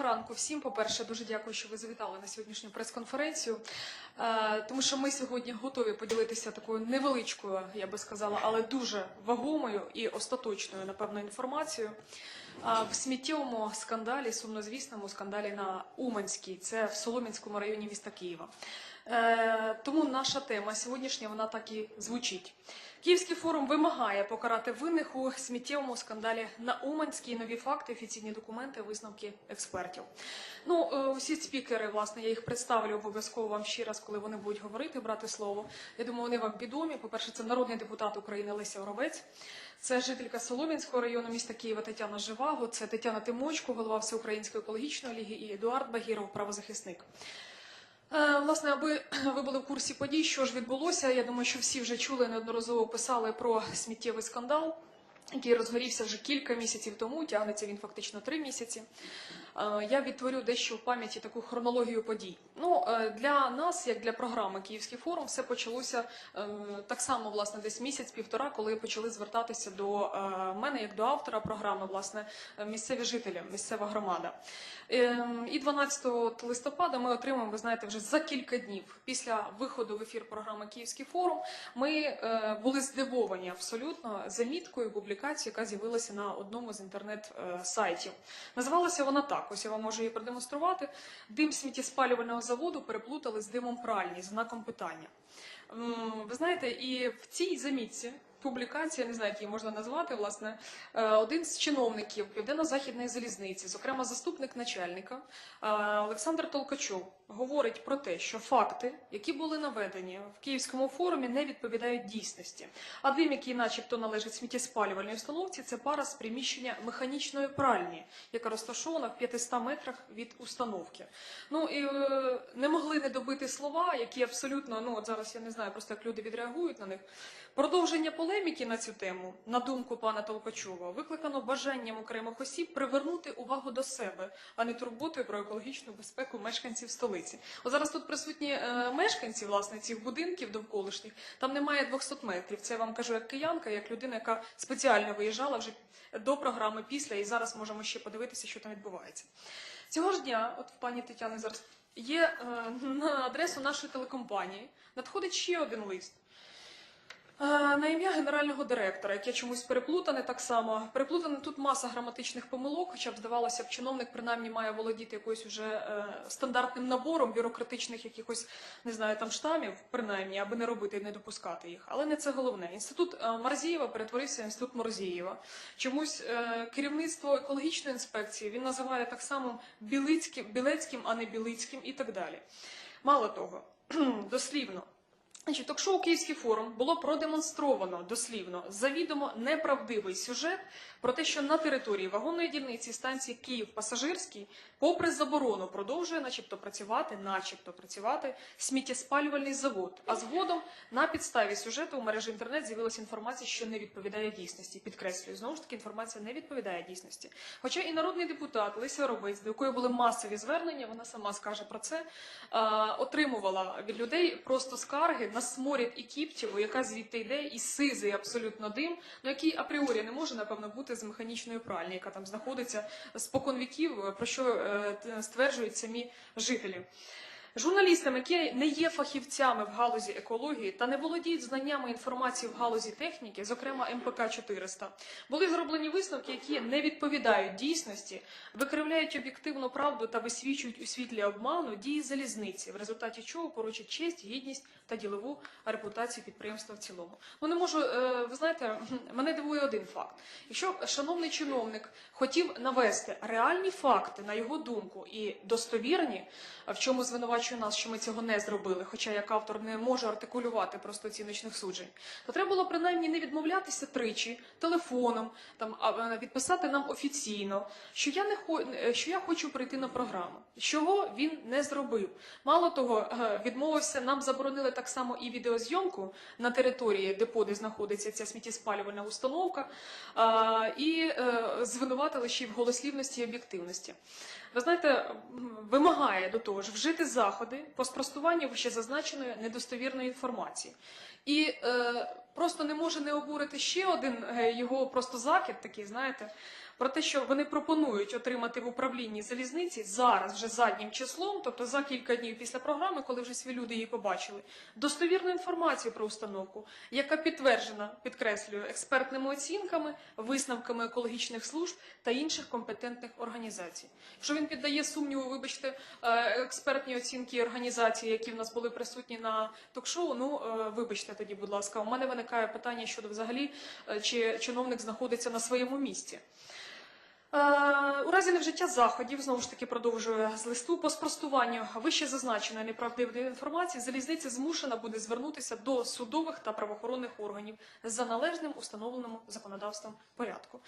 Доброго ранку всім. По-перше, дуже дякую, що ви завітали на сьогоднішню прес-конференцію. Е, Тому що ми сьогодні готові поділитися такою невеличкою, я би сказала, але дуже вагомою і остаточною, напевно, інформацією. Е, В сміттєвому скандалі, сумнозвісному скандалі на Уманській, це в Солом'янському районі міста Києва. Е, Тому наша тема сьогоднішня вона так і звучить. Київський форум вимагає покарати винних у сміттєвому скандалі на Уманській нові факти, офіційні документи, висновки експертів. Ну, е, всі спікери, власне, я їх представлю обов'язково вам ще раз, коли вони будуть говорити, брати слово. Я думаю, вони вам відомі. По-перше, це народний депутат України Леся Оровець, це жителька Солом'янського району міста Києва Тетяна Живаго, це Тетяна Тимочко, голова Всеукраїнської екологічної ліги, і Едуард Багіров, правозахисник. Е, Власне, аби ви були в курсі подій, що ж відбулося. Я думаю, що всі вже чули неодноразово писали про сміттєвий скандал, який розгорівся вже кілька місяців тому. Тягнеться він фактично три місяці. Е, Я відтворю дещо в пам'яті таку хронологію подій. Ну е, для нас, як для програми Київський форум, все почалося е, так само, власне, десь місяць-півтора, коли почали звертатися до мене, як до автора програми, власне, місцеві жителі, місцева громада. Ем, І 12 листопада ми отримаємо, ви знаєте, вже за кілька днів після виходу в ефір програми Київський форум. Ми були здивовані абсолютно заміткою публікації, яка з'явилася на одному з інтернет-сайтів. Називалася вона так: ось я вам можу її продемонструвати. Дим сміттєспалювального заводу переплутали з димом пральні, знаком питання. Ви знаєте, і в цій замітці публікація, не знаю, як її можна назвати, власне, е, один з чиновників Південно-Західної залізниці, зокрема заступник начальника е, Олександр Толкачов, говорить про те, що факти, які були наведені в Київському форумі, не відповідають дійсності. А дим, який, начебто, належить сміттєспалювальній установці, це пара з приміщення механічної пральні, яка розташована в 500 метрах від установки. Ну і е, не могли не добити слова, які абсолютно, ну от зараз я не знаю, просто як люди відреагують на них. Продовження полеміки на цю тему, на думку пана Толкачова, викликано бажанням окремих осіб привернути увагу до себе, а не турботою про екологічну безпеку мешканців столиці. От зараз тут присутні е, мешканці власне цих будинків довколишніх. Там немає 200 метрів. Це я вам кажу як киянка, як людина, яка спеціально виїжджала вже до програми після, і зараз можемо ще подивитися, що там відбувається. Цього ж дня, от пані Тетяни зараз є е, на адресу нашої телекомпанії, надходить ще один лист. Е, На ім'я генерального директора, яке чомусь переплутане так само. Переплутане тут маса граматичних помилок, хоча б здавалося б, чиновник принаймні має володіти якоюсь уже е, стандартним набором бюрократичних якихось, не знаю, там штамів, принаймні, аби не робити і не допускати їх. Але не це головне. Інститут е, Марзієва перетворився в інститут Морзієва. Чомусь е, керівництво екологічної інспекції він називає так само білицьким, білецьким, а не білицьким і так далі. Мало того, дослівно. Значить, ток-шоу Київський форум було продемонстровано дослівно завідомо неправдивий сюжет про те, що на території вагонної дільниці станції Київ Пасажирський, попри заборону, продовжує, начебто, працювати, начебто працювати сміттєспалювальний завод. А згодом на підставі сюжету у мережі інтернет з'явилася інформація, що не відповідає дійсності. Підкреслюю, знову ж таки, інформація не відповідає дійсності. Хоча і народний депутат Леся Робець, до якої були масові звернення, вона сама скаже про це, отримувала від людей просто скарги на сморід і кіптєву, яка звідти йде, і сизий абсолютно дим, ну який апріорі не може, напевно, бути з механічної пральні, яка там знаходиться спокон віків, про що е, стверджують самі жителі. Журналістам, які не є фахівцями в галузі екології та не володіють знаннями інформації в галузі техніки, зокрема МПК 400, були зроблені висновки, які не відповідають дійсності, викривляють об'єктивну правду та висвічують у світлі обману дії залізниці, в результаті чого порочать честь, гідність та ділову репутацію підприємства в цілому. Ну не можу, е, ви знаєте, мене дивує один факт. Якщо шановний чиновник хотів навести реальні факти, на його думку, і достовірні, в чому звинувачує нас, що ми цього не зробили, хоча як автор не може артикулювати просто оціночних суджень, то треба було принаймні не відмовлятися тричі телефоном, там а, е, відписати нам офіційно, що я не хо, е, що я хочу прийти на програму. Чого він не зробив? Мало того, е, відмовився. Нам заборонили так само і відеозйомку на території де знаходиться ця сміттєспалювальна установка, і звинуватили ще й в голослівності і об'єктивності. Ви знаєте, вимагає до того ж вжити заходи по спростуванню вищезазначеної недостовірної інформації. І е, просто не може не обурити ще один е, його просто закид, такий, знаєте, про те, що вони пропонують отримати в управлінні залізниці зараз вже заднім числом, тобто за кілька днів після програми, коли вже свої люди її побачили, достовірну інформацію про установку, яка підтверджена, підкреслюю, експертними оцінками, висновками екологічних служб та інших компетентних організацій. Якщо він піддає сумніву, вибачте, е, експертні оцінки організацій, які в нас були присутні на ток-шоу, ну е, вибачте тоді, будь ласка, у мене виникає питання щодо взагалі, е, чи чиновник знаходиться на своєму місці. Е, У разі невжиття заходів, знову ж таки продовжує з листу, по спростуванню вище зазначеної неправдивої інформації, залізниця змушена буде звернутися до судових та правоохоронних органів за належним установленому законодавством порядку.